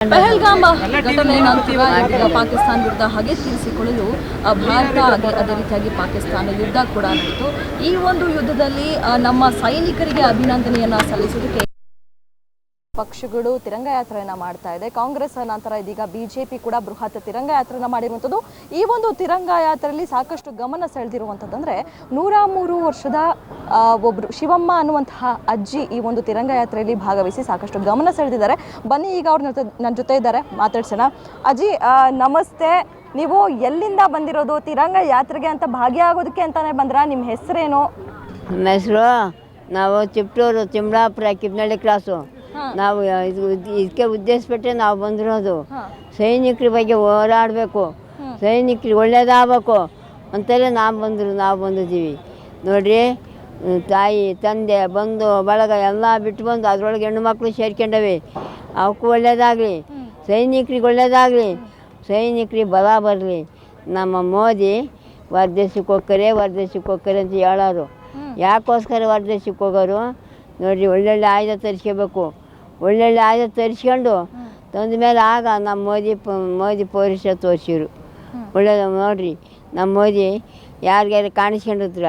ಪಹಲ್ಗಾಮ್ ಘಟನೆ ನಂತರ ಈಗ ಪಾಕಿಸ್ತಾನ ವಿರುದ್ಧ ಹಾಗೆ ತೀರಿಸಿಕೊಳ್ಳಲು ಭಾರತ ಹಾಗೆ ಅದೇ ರೀತಿಯಾಗಿ ಪಾಕಿಸ್ತಾನ ಯುದ್ಧ ಕೂಡ ನಡೆಯಿತು. ಈ ಒಂದು ಯುದ್ಧದಲ್ಲಿ ನಮ್ಮ ಸೈನಿಕರಿಗೆ ಅಭಿನಂದನೆಯನ್ನ ಸಲ್ಲಿಸುವುದಕ್ಕೆ ಪಕ್ಷಗಳು ತಿರಂಗ ಯಾತ್ರೆಯನ್ನು ಮಾಡ್ತಾ ಇದೆ. ಕಾಂಗ್ರೆಸ್ ನಂತರ ಇದೀಗ ಬಿಜೆಪಿ ಕೂಡ ಬೃಹತ್ ತಿರಂಗ ಯಾತ್ರೆಯನ್ನ ಮಾಡಿರುವಂಥದ್ದು. ಈ ಒಂದು ತಿರಂಗ ಯಾತ್ರೆಯಲ್ಲಿ ಸಾಕಷ್ಟು ಗಮನ ಸೆಳೆದಿರುವಂಥದ್ದಂದರೆ ನೂರ ಮೂರು ವರ್ಷದ ಒಬ್ಬರು ಶಿವಮ್ಮ ಅನ್ನುವಂತಹ ಅಜ್ಜಿ ಈ ಒಂದು ತಿರಂಗ ಯಾತ್ರೆಯಲ್ಲಿ ಭಾಗವಹಿಸಿ ಸಾಕಷ್ಟು ಗಮನ ಸೆಳೆದಿದ್ದಾರೆ. ಬನ್ನಿ ಈಗ ಅವ್ರ ನನ್ನ ಜೊತೆ ಇದ್ದಾರೆ. ಮಾತಾಡ್ಸೋಣ. ಅಜ್ಜಿ ನಮಸ್ತೆ. ನೀವು ಎಲ್ಲಿಂದ ಬಂದಿರೋದು? ತಿರಂಗ ಯಾತ್ರೆಗೆ ಅಂತ ಭಾಗಿಯಾಗೋದಕ್ಕೆ ಅಂತಾನೆ ಬಂದ್ರಾ? ನಿಮ್ಮ ಹೆಸರೇನು? ನಮ್ಮ ಹೆಸರು ನಾವು ಚಿಪ್ಟೂರು ಚಿಮ್ಲಾಪುರ ಕಿಬ್ನಳ್ಳಿ ಕ್ರಾಸು. ನಾವು ಇದು ಇದಕ್ಕೆ ಉದ್ದೇಶಪಟ್ಟೆ ನಾವು ಬಂದಿರೋದು ಸೈನಿಕರ ಬಗ್ಗೆ ಹೋರಾಡಬೇಕು. ಸೈನಿಕರಿಗೆ ಒಳ್ಳೇದಾಗಬೇಕು. ಅಂತಲೇ ನಾವು ಬಂದರು ನಾವು ಬಂದಿದ್ದೀವಿ. ನೋಡ್ರಿ ತಾಯಿ ತಂದೆ ಬಂಧು ಬಳಗ ಎಲ್ಲ ಬಿಟ್ಟು ಬಂದು ಅದರೊಳಗೆ ಹೆಣ್ಣು ಮಕ್ಕಳು ಸೇರ್ಕೊಂಡವೆ. ಅವಕ್ಕೂ ಒಳ್ಳೇದಾಗಲಿ. ಸೈನಿಕರಿಗೆ ಒಳ್ಳೇದಾಗಲಿ. ಸೈನಿಕರಿಗೆ ಬಲ ಬರಲಿ. ನಮ್ಮ ಮೋದಿ ಹೊರದೇಶಕ್ಕೆ ಹೋಗ್ತಾರೆ ಹೊರದೇಶಕ್ಕೆ ಹೋಗ್ತಾರೆ ಅಂತ ಹೇಳೋರು. ಯಾಕೋಸ್ಕರ ಹೊರದೇಶಕ್ಕೆ ಹೋಗೋರು ನೋಡಿರಿ ಒಳ್ಳೊಳ್ಳೆ ಆಯುಧ ತರಿಸ್ಕೋಬೇಕು. ಒಳ್ಳೊಳ್ಳೆ ಆಯುಧ ತರಿಸ್ಕೊಂಡು ತಂದ ಮೇಲೆ ಆಗ ನಮ್ಮ ಮೋದಿ ಪ ಮೋದಿ ಪೊಲೀಸ ತೋರಿಸಿರು. ಒಳ್ಳೆಯದು ನೋಡ್ರಿ. ನಮ್ಮ ಮೋದಿ ಯಾರಿಗಾರು ಕಾಣಿಸ್ಕೊಂಡಿದ್ರ?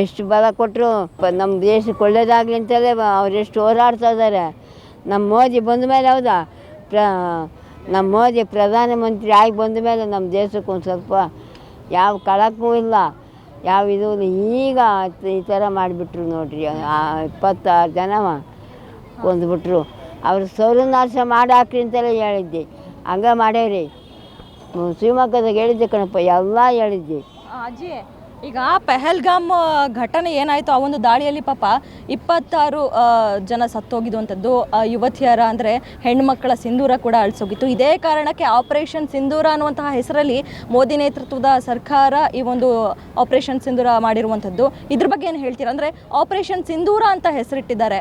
ಎಷ್ಟು ಬಲ ಕೊಟ್ಟರು ನಮ್ಮ ದೇಶಕ್ಕೆ ಒಳ್ಳೇದಾಗಲಿ ಅಂತಲೇ ಅವ್ರು ಎಷ್ಟು ಹೋರಾಡ್ತಾ ಇದ್ದಾರೆ ನಮ್ಮ ಮೋದಿ ಬಂದ ಮೇಲೆ ಹೌದಾ? ಪ್ರ ನಮ್ಮ ಮೋದಿ ಪ್ರಧಾನಮಂತ್ರಿ ಆಗಿ ಬಂದ ಮೇಲೆ ನಮ್ಮ ದೇಶಕ್ಕೆ ಒಂದು ಸ್ವಲ್ಪ ಯಾವ ಕಳಕ್ಕೂ ಇಲ್ಲ. ಯಾವ ಇದು ಈಗ ಈ ಥರ ಮಾಡಿಬಿಟ್ರು ನೋಡ್ರಿ. ಇಪ್ಪತ್ತಾರು ಜನ ಕೊಂದ್ಬಿಟ್ರು. ಅವ್ರು ಸೌರನಾಶ ಮಾಡಿ ಹಾಕ್ರಿ ಅಂತೆಲ್ಲ ಹೇಳಿದ್ದೆ. ಹಂಗ ಮಾಡ್ಯಾರಿ ಶಿವಮೊಗ್ಗದಾಗ ಹೇಳಿದ್ದೆ ಕಣಪ್ಪ, ಎಲ್ಲ ಹೇಳಿದ್ದೆ. ಅಜ್ಜಿ, ಈಗ ಪೆಹಲ್ಗಾಮ್ ಘಟನೆ ಏನಾಯ್ತು? ಆ ಒಂದು ದಾಳಿಯಲ್ಲಿ ಪಾಪ ಇಪ್ಪತ್ತಾರು ಜನ ಸತ್ತೋಗಿದ್ದು ಯುವತಿಯರ ಅಂದರೆ ಹೆಣ್ಮಕ್ಕಳ ಸಿಂಧೂರ ಕೂಡ ಅಳಿಸೋಗಿತ್ತು. ಇದೇ ಕಾರಣಕ್ಕೆ ಆಪರೇಷನ್ ಸಿಂಧೂರ ಅನ್ನುವಂತಹ ಹೆಸರಲ್ಲಿ ಮೋದಿ ನೇತೃತ್ವದ ಸರ್ಕಾರ ಈ ಒಂದು ಆಪರೇಷನ್ ಸಿಂಧೂರ ಮಾಡಿರುವಂಥದ್ದು ಇದ್ರ ಬಗ್ಗೆ ಏನು ಹೇಳ್ತೀರಾ? ಅಂದರೆ ಆಪರೇಷನ್ ಸಿಂಧೂರ ಅಂತ ಹೆಸರಿಟ್ಟಿದ್ದಾರೆ.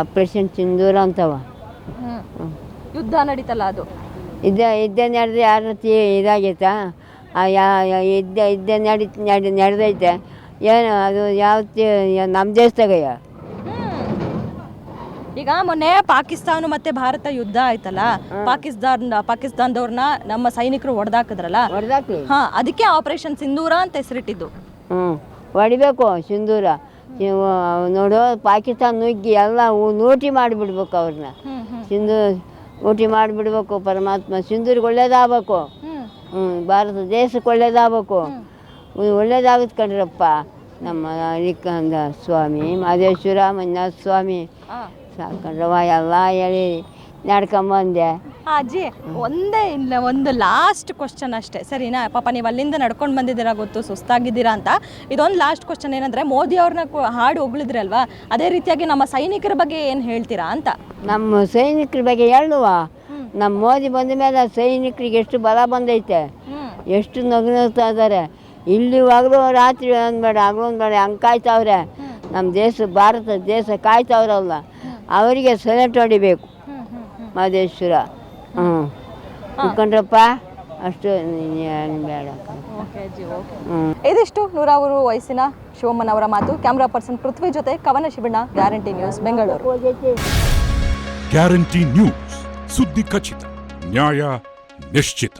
ಆಪ್ರೇಷನ್ ಸಿಂಧೂರ ಅಂತವ. ಯುದ್ಧ ನಡೀತಲ್ಲ ಅದು? ಇದ್ದ ಇದ್ದ ನಡೆದು ಯಾರ ಇದಾಗೈತಾ? ಆ ಯಾ ಇದ್ದ ಇದ್ದ ನಡಿ ನಡಿ ನಡೆದೈತೆ. ಏನು ಅದು ಯಾವ ನಮ್ಮ ದೇಶದಾಗಯ್ಯ? ಈಗ ಮೊನ್ನೆ ಪಾಕಿಸ್ತಾನ ಮತ್ತೆ ಭಾರತ ಯುದ್ಧ ಆಯ್ತಲ್ಲ? ಪಾಕಿಸ್ತಾನ ಪಾಕಿಸ್ತಾನದವ್ರನ್ನ ನಮ್ಮ ಸೈನಿಕರು ಹೊಡೆದಾಕಿದ್ರಲ್ಲ? ಹೊಡೆದಾಕ್ಲಿ. ಹಾ ಅದಕ್ಕೆ ಆಪರೇಷನ್ ಸಿಂಧೂರ ಅಂತ ಹೆಸರಿಟ್ಟಿದ್ದು. ಹ್ಞೂ ಹೊಡಿಬೇಕು ಸಿಂಧೂರ. ನೋಡು ಪಾಕಿಸ್ತಾನ ನುಗ್ಗಿ ಎಲ್ಲ ನೂಟಿ ಮಾಡಿಬಿಡ್ಬೇಕು ಅವ್ರನ್ನ ಸಿಂಧು ಊಟಿ ಮಾಡಿಬಿಡ್ಬೇಕು ಪರಮಾತ್ಮ. ಸಿಂಧೂರಿಗೆ ಒಳ್ಳೇದಾಗಬೇಕು. ಹ್ಞೂ ಭಾರತ ದೇಶಕ್ಕೆ ಒಳ್ಳೇದಾಗಬೇಕು. ಒಳ್ಳೇದಾಗುತ್ತೆ ಕಣ್ರಪ್ಪ. ನಮ್ಮ ಅಲಿಕಂದ ಸ್ವಾಮಿ ಮಹದೇಶ್ವರ ಮಂಜುನಾಥ ಸ್ವಾಮಿ. ಸಾಕಂಡ್ರವ ಎಲ್ಲ ಹೇಳಿ ನಡ್ಕೊಂಬಂದೆ. ಅಜ್ಜಿ ಒಂದೇ ಇಲ್ಲ ಒಂದು ಲಾಸ್ಟ್ ಕ್ವಶನ್ ಅಷ್ಟೇ. ಸರಿನಾ? ಪಾಪ ನೀವು ಅಲ್ಲಿಂದ ನಡ್ಕೊಂಡು ಬಂದಿದ್ದೀರಾ ಗೊತ್ತು? ಸುಸ್ತಾಗಿದ್ದೀರಾ ಅಂತ. ಇದೊಂದು ಲಾಸ್ಟ್ ಕ್ವಶನ್ ಏನಂದ್ರೆ ಮೋದಿ ಅವ್ರನ್ನ ಹಾಡು ಹೊಗಳಿದ್ರಲ್ವಾ? ಅದೇ ರೀತಿಯಾಗಿ ನಮ್ಮ ಸೈನಿಕರ ಬಗ್ಗೆ ಏನು ಹೇಳ್ತೀರಾ ಅಂತ. ನಮ್ಮ ಸೈನಿಕರ ಬಗ್ಗೆ ಹೇಳುವ. ನಮ್ಮ ಮೋದಿ ಬಂದ ಮೇಲೆ ಸೈನಿಕರಿಗೆ ಎಷ್ಟು ಬಲ ಬಂದೈತೆ. ಎಷ್ಟು ನಗ್ನಗ್ತಾ ಇದ್ದಾರೆ. ಇಲ್ಲಿವಾಗಲೂ ರಾತ್ರಿ ಅಂದ್ಬೇಡ ಹಗಲು ಅಂದ್ಬೇಡ ಹಂಗೆ ಕಾಯ್ತಾವ್ರೆ. ನಮ್ಮ ದೇಶ ಭಾರತ ದೇಶ ಕಾಯ್ತಾವ್ರಲ್ಲ. ಅವರಿಗೆ ಸೆಲೆಕ್ಟ್ ಹೊಡಿಬೇಕು. ಮಾದೇಶ್ವರ ಹ್ಞೂ. ತಿಳ್ಕೊಂಡ್ರಪ್ಪ ಅಷ್ಟು ಏನು ಬೇಡ ಹ್ಞೂ. ಇದಿಷ್ಟು ನೂರಾರು ವಯಸ್ಸಿನ ಶಿವಮ್ಮನವರ ಮಾತು. ಕ್ಯಾಮ್ರಾ ಪರ್ಸನ್ ಪೃಥ್ವಿ ಜೊತೆ Kavana Shivanna guarantee news Bengaluru. Guarantee news ಸುದ್ದಿ ಖಚಿತ ನ್ಯಾಯ ನಿಶ್ಚಿತ.